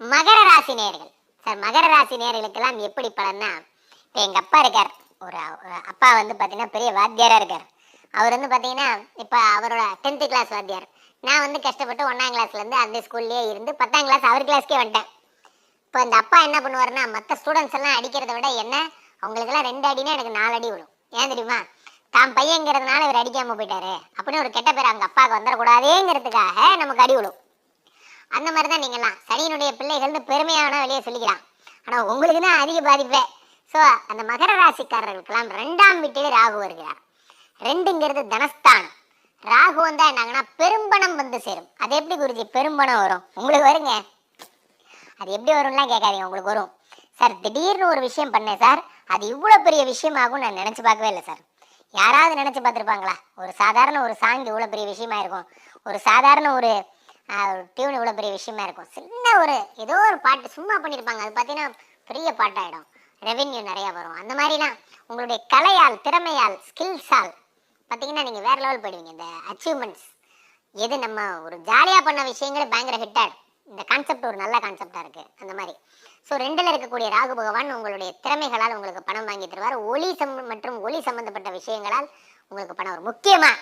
மகர ராசி நேர்கள். சார் மகர ராசி நேர்களுக்கெல்லாம் எப்படி பலன்னா இப்போ எங்கள் அப்பா இருக்கார். ஒரு ஒரு அப்பா வந்து பார்த்தீங்கன்னா பெரிய வாத்தியாராக இருக்கார். அவர் வந்து பார்த்தீங்கன்னா இப்போ அவரோட டென்த்து கிளாஸ் வாத்தியார். நான் வந்து கஷ்டப்பட்டு ஒன்றாம் கிளாஸ்லேருந்து அந்த ஸ்கூல்லேயே இருந்து பத்தாம் கிளாஸ் அவர் கிளாஸ்க்கே வந்துட்டேன். இப்போ இந்த அப்பா என்ன பண்ணுவாருன்னா மற்ற ஸ்டூடெண்ட்ஸ் எல்லாம் அடிக்கிறத விட என்ன அவங்களுக்கெல்லாம் ரெண்டு அடினா எனக்கு நாலு அடி விடும் ஏன் தெரியுமா? தான் பையங்கிறதுனால இவர் அடிக்காம போயிட்டாரு. அப்படின்னு ஒரு கெட்ட பேர் அவங்க அப்பாவுக்கு வந்துடக்கூடாதேங்கிறதுக்காக நமக்கு அடி விழும். அந்த மாதிரி தான் நீங்கள்லாம். சனியினுடைய பிள்ளைகள்னு பெருமையான வெளியே சொல்லிக்கலாம் ஆனால் உங்களுக்கு தான் அதிக பாதிப்பே. ஸோ அந்த மகர ராசிக்காரர்களுக்கெல்லாம் ரெண்டாம் வீட்டிலே ராகு வருகிறார். ரெண்டுங்கிறது தனஸ்தானம். ராகு வந்தா என்னங்கன்னா பெரும்பணம் வந்து சேரும். அது எப்படி குருஜி? பெரும்பணம் வரும். உங்களுக்கு வருங்க. அது எப்படி வரும்லாம் கேட்காதீங்க. உங்களுக்கு வரும். சார் திடீர்னு ஒரு விஷயம் பண்ணேன் சார். அது இவ்வளோ பெரிய விஷயமாகும் நான் நினச்சி பார்க்கவே இல்லை சார். யாராவது நினச்சி பார்த்துருப்பாங்களா? ஒரு சாதாரண ஒரு சாங் இவ்வளோ பெரிய விஷயமா இருக்கும். ஒரு சாதாரண ஒரு டியூன் இவ்வளோ பெரிய விஷயமா இருக்கும். சின்ன ஒரு ஏதோ ஒரு பாட்டு சும்மா பண்ணியிருப்பாங்க அது பார்த்தீங்கன்னா பெரிய பாட்டாயிடும். ரெவென்யூ நிறையா வரும். அந்த மாதிரிலாம் உங்களுடைய கலையால் திறமையால் ஸ்கில்ஸால் பார்த்தீங்கன்னா நீங்கள் வேறு லெவல் போயிடுவீங்க. இந்த அச்சீவ்மெண்ட்ஸ் எது நம்ம ஒரு ஜாலியாக பண்ண விஷயங்கள் பயங்கர ஹிட் இந்த கான்செப்ட் ஒரு நல்ல கான்செப்டாக இருக்குது அந்த மாதிரி. ஸோ ரெண்டில் இருக்கக்கூடிய ராகு பகவான் உங்களுடைய திறமைகளால் உங்களுக்கு பணம் வாங்கி தருவார். ஒளி சம் மற்றும் ஒளி சம்மந்தப்பட்ட விஷயங்களால் உங்களுக்கு பணம் ஒரு முக்கியமாக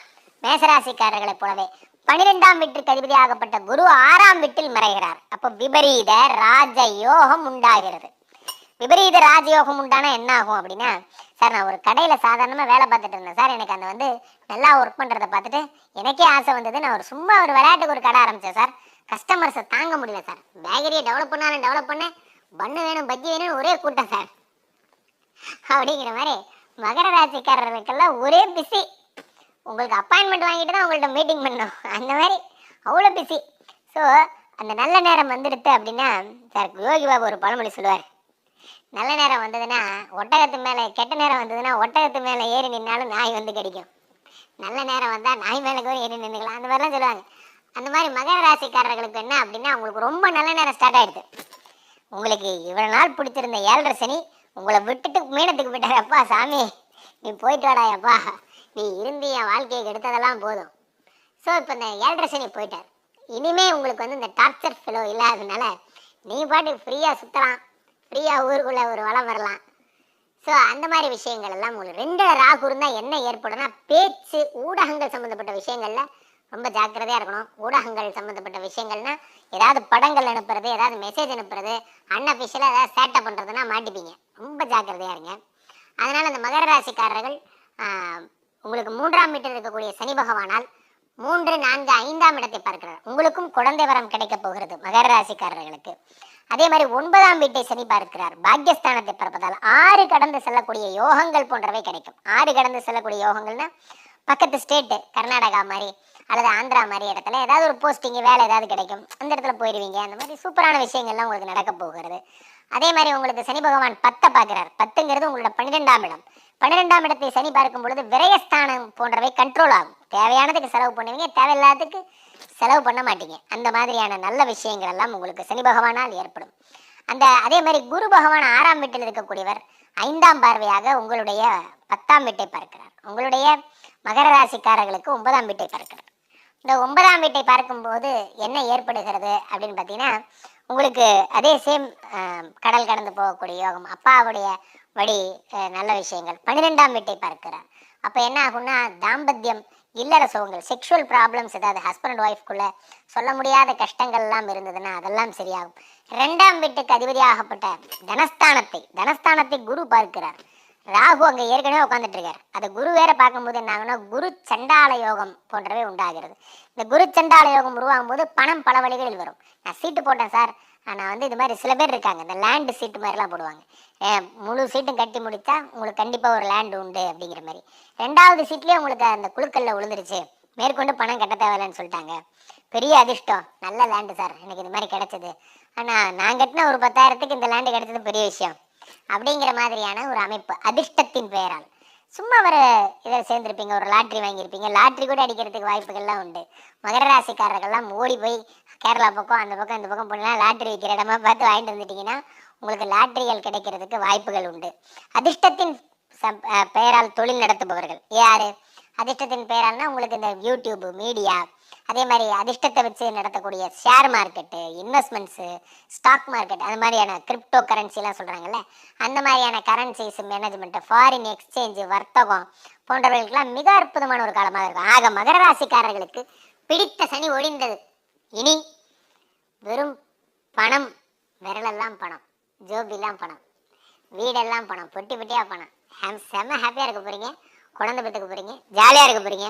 மேசராசிக்காரர்களைப் போலவே பனிரெண்டாம் வீட்டிற்கு அதிபதியாகப்பட்ட குரு ஆறாம் வீட்டில் மறைகிறார். அப்போ விபரீத ராஜ யோகம் உண்டாகிறது. விபரீத ராஜயோகம் உண்டானா என்ன ஆகும் அப்படின்னா சார் நான் ஒரு கடையில் சாதாரணமாக வேலை பார்த்துட்டு இருந்தேன். சார் எனக்கு அந்த வந்து நல்லா ஒர்க் பண்ணுறதை பார்த்துட்டு எனக்கே ஆசை வந்தது. நான் ஒரு சும்மா ஒரு விளையாட்டுக்கு ஒரு கடை ஆரம்பித்தேன் சார். கஸ்டமர்ஸை தாங்க முடியல சார். பேக்கரியை டெவலப் பண்ணாலும் டெவலப் பண்ணேன். பண்ணு வேணும் பஜ்ஜி வேணும்னு ஒரே கூட்டம் சார். அப்படிங்கிற மாதிரி மகர ராசிக்காரர்களுக்கெல்லாம் ஒரே பிஸி உங்களுக்கு அப்பாயின்மெண்ட் வாங்கிட்டு தான் உங்கள்ட்ட மீட்டிங் பண்ணணும் அந்த மாதிரி அவ்வளோ பிஸி ஸோ அந்த நல்ல நேரம் வந்துடுது அப்படின்னா சார் யோகி பாபு ஒரு பழமொழி சொல்லுவார். நல்ல நேரம் வந்ததுன்னா ஒட்டகத்து மேலே கெட்ட நேரம் வந்ததுன்னா ஒட்டகத்து மேலே ஏறி நின்னாலும் நாய் வந்து கிடைக்கும். நல்ல நேரம் வந்தால் நாய் மேலே கூட ஏறி நின்றுக்கலாம் அந்த மாதிரிலாம் சொல்லுவாங்க. அந்த மாதிரி மகர ராசிக்காரர்களுக்கு என்ன அப்படின்னா உங்களுக்கு ரொம்ப நல்ல நேரம் ஸ்டார்ட் ஆகிடுது உங்களுக்கு இவ்வளோ நாள் பிடிச்சிருந்த ஏழரை சனி உங்களை விட்டுட்டு மீனத்துக்கு விட்டாரப்பா சாமி நீ போயிட்டு வாடாயப்பா நீ இருந்து என் வாழ்க்கையை கெடுத்ததெல்லாம் போதும். ஸோ இப்போ இந்த ஏழரை சனி போயிட்டார். இனிமே உங்களுக்கு வந்து இந்த டார்ச்சர் ஃபிலோ இல்லாததுனால நீ பாட்டு ஃப்ரீயாக சுற்றலாம் ஃப்ரீயாக ஊருக்குள்ளே ஒரு வளம் வரலாம். ஸோ அந்த மாதிரி விஷயங்கள் எல்லாம் உங்களுக்கு ரெண்டு ராகு இருந்தால் என்ன ஏற்படும்னா பேச்சு ஊடகங்கள் சம்மந்தப்பட்ட விஷயங்களில் ரொம்ப ஜாக்கிரதையாக இருக்கணும். ஊடகங்கள் சம்மந்தப்பட்ட விஷயங்கள்னா ஏதாவது படங்கள் அனுப்புறது ஏதாவது மெசேஜ் அனுப்புறது அன்அஃபிஷியலாக ஏதாவது சேட்டை பண்ணுறதுனா மாட்டிப்பீங்க. ரொம்ப ஜாக்கிரதையாக இருங்க. அதனால் அந்த மகர ராசிக்காரர்கள் உங்களுக்கு மூன்றாம் வீட்டில் இருக்கக்கூடிய சனி பகவானால் மூன்று நான்கு ஐந்தாம் இடத்தை பார்க்கிறார். உங்களுக்கும் குழந்தை வரம் கிடைக்கப் போகிறது மகர ராசிக்காரர்களுக்கு. அதே மாதிரி ஒன்பதாம் வீட்டை சனி பார்க்கிறார். பாக்கியஸ்தானத்தை பார்ப்பதால் ஆறு கடந்து செல்லக்கூடிய யோகங்கள் போன்றவை கிடைக்கும். ஆறு கடந்து செல்லக்கூடிய யோகங்கள்னா பக்கத்து ஸ்டேட்டு கர்நாடகா மாதிரி அல்லது ஆந்திரா மாதிரி இடத்துல ஏதாவது ஒரு போஸ்டிங்கு வேலை ஏதாவது கிடைக்கும். அந்த இடத்துல போயிடுவீங்க அந்த மாதிரி சூப்பரான விஷயங்கள்லாம் உங்களுக்கு நடக்க போகிறது. அதே மாதிரி உங்களுக்கு சனி பகவான் பத்தை பார்க்குறார். பத்துங்கிறது உங்களோட பன்னிரெண்டாம் இடம். பன்னிரெண்டாம் இடத்தை சனி பார்க்கும் பொழுது விரயஸ்தானம் போன்றவை கண்ட்ரோல் ஆகும். தேவையானதுக்கு செலவு பண்ணுவீங்க தேவையில்லாததுக்கு செலவு பண்ண மாட்டீங்க. அந்த மாதிரியான நல்ல விஷயங்கள் எல்லாம் உங்களுக்கு சனி பகவானால் ஏற்படும். அந்த அதே மாதிரி குரு பகவான் ஆறாம் வீட்டில் இருக்கக்கூடியவர் ஐந்தாம் பார்வையாக உங்களுடைய பத்தாம் வீட்டை பார்க்கிறார். உங்களுடைய மகர ராசிக்காரர்களுக்கு ஒன்பதாம் வீட்டை பார்க்கிறார். இந்த ஒன்பதாம் வீட்டை பார்க்கும்போது என்ன ஏற்படுகிறது அப்படின்னு பார்த்தீங்கன்னா உங்களுக்கு அதே சேம் கடல் கடந்து போகக்கூடிய யோகம் அப்பாவுடைய வழி நல்ல விஷயங்கள். பன்னிரெண்டாம் வீட்டை பார்க்கிறார். அப்போ என்ன ஆகும்னா தாம்பத்தியம் இல்லற சுகங்கள் செக்ஷுவல் ப்ராப்ளம்ஸ் ஏதாவது ஹஸ்பண்ட் அண்ட் ஒய்ஃப்குள்ள சொல்ல முடியாத கஷ்டங்கள்லாம் இருந்ததுன்னா அதெல்லாம் சரியாகும். ரெண்டாம் வீட்டுக்கு அதிபதியாகப்பட்ட தனஸ்தானத்தை தனஸ்தானத்தை குரு பார்க்கிறார். ராகு அங்கே ஏற்கனவே உட்காந்துட்டு இருக்காரு. அதை குரு வேற பார்க்கும்போது என்ன குரு சண்டால யோகம் போன்றவை உண்டாகிறது. இந்த குரு சண்டால யோகம் உருவாகும் போது பணம் பல வழிகளில் வரும். நான் சீட்டு போட்டேன் சார். ஆனால் வந்து இது மாதிரி சில பேர் இருக்காங்க. இந்த லேண்டு சீட்டு மாதிரிலாம் போடுவாங்க. ஏன் முழு சீட்டும் கட்டி முடித்தா உங்களுக்கு கண்டிப்பாக ஒரு லேண்டு உண்டு அப்படிங்கிற மாதிரி. ரெண்டாவது சீட்லேயே உங்களுக்கு அந்த குழுக்கல்ல விழுந்துருச்சு. மேற்கொண்டு பணம் கட்ட தேவையில்லைன்னு சொல்லிட்டாங்க. பெரிய அதிர்ஷ்டம். நல்ல லேண்டு சார். எனக்கு இது மாதிரி கிடைச்சது. ஆனால் நான் கட்டின ஒரு பத்தாயிரத்துக்கு இந்த லேண்டு கிடைச்சது பெரிய விஷயம். அப்படிங்கிற மாதிரியான ஒரு அமைப்பு அதிர்ஷ்டத்தின் பெயரால் சும்மா ஒரு இதில் சேர்ந்துருப்பீங்க ஒரு லாட்ரி வாங்கியிருப்பீங்க. லாட்ரி கூட அடிக்கிறதுக்கு வாய்ப்புகள்லாம் உண்டு. மகர ராசிக்காரர்கள்லாம் ஓடி போய் கேரளா பக்கம் அந்த பக்கம் இந்த பக்கம் போனால் லாட்ரி விற்கிற இடமா பார்த்து வாங்கிட்டு வந்துட்டீங்கன்னா உங்களுக்கு லாட்ரிகள் கிடைக்கிறதுக்கு வாய்ப்புகள் உண்டு. அதிர்ஷ்டத்தின் அஹ் பெயரால் தொழில் நடத்துபவர்கள். யாரு? அதிர்ஷ்டத்தின் பெயரால்னா உங்களுக்கு இந்த யூடியூப் மீடியா அதே மாதிரி அதிர்ஷ்டத்தை வச்சு நடத்தக்கூடிய share market investments stock market அது மாதிரியான கிரிப்டோ கரன்சிலாம் சொல்கிறாங்கல்ல அந்த மாதிரியான கரன்சிஸ் மேனேஜ்மெண்ட்டு ஃபாரின் எக்ஸ்சேஞ்சு வர்த்தகம் போன்றவர்களுக்கெல்லாம் மிக அற்புதமான ஒரு காலமாக இருக்கும். ஆக மகர ராசிக்காரர்களுக்கு பிடித்த சனி ஒழிந்தது இனி வெறும் பணம் விரலெல்லாம் பணம் ஜோபிலாம் பணம் வீடெல்லாம் பணம் பொட்டி பொட்டியாக பணம். ஹேம் செம்ம ஹாப்பியாக இருக்க போகிறீங்க குழந்தை பெற்றுக்க போகிறீங்க ஜாலியாக இருக்க போகிறீங்க